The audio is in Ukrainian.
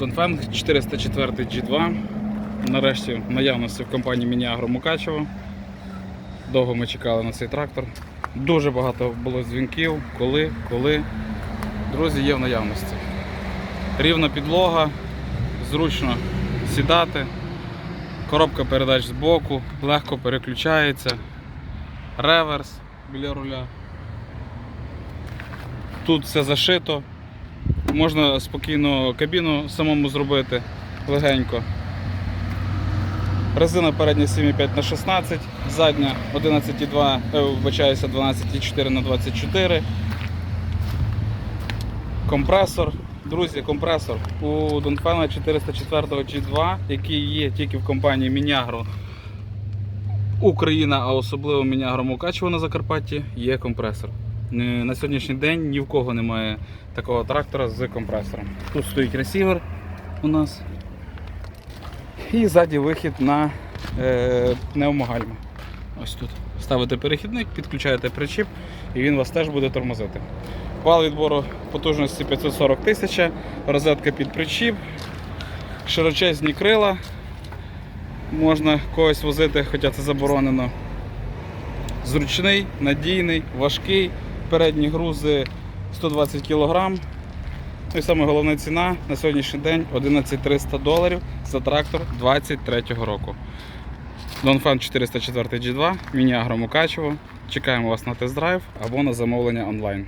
Донфенг 404 G2. Нарешті в наявності в компанії Мініагро Мукачево. Довго ми чекали на цей трактор. Дуже багато було дзвінків, коли, коли. Друзі, є в наявності. Рівна підлога, зручно сідати, коробка передач збоку, легко переключається, реверс біля руля. Тут все зашито. Можна спокійно кабіну самому зробити легенько. Резина передня 7,5 на 16, задня 11,2, е, вибачаюся, 12,4 на 24. Компресор. Друзі, компресор у Донфена 404 G2, який є тільки в компанії Мінягро Україна, а особливо Мінягро Мукачево на Закарпатті, є компресор. На сьогоднішній день ні в кого немає такого трактора з компресором. Тут стоїть ресівер у нас. І ззаді вихід на е, пневмогальма. Ось тут. Ставите перехідник, підключаєте причіп і він вас теж буде тормозити. Вал відбору потужності 540 тисяч, розетка під причіп, широчезні крила. Можна когось возити, хоча це заборонено. Зручний, надійний, важкий. Передні грузи 120 кг. Ну і саме головна ціна на сьогоднішній день 11300 доларів за трактор 23-го року. Донфан 404 G2, Міні-Агро Мукачево. Чекаємо вас на тест-драйв або на замовлення онлайн.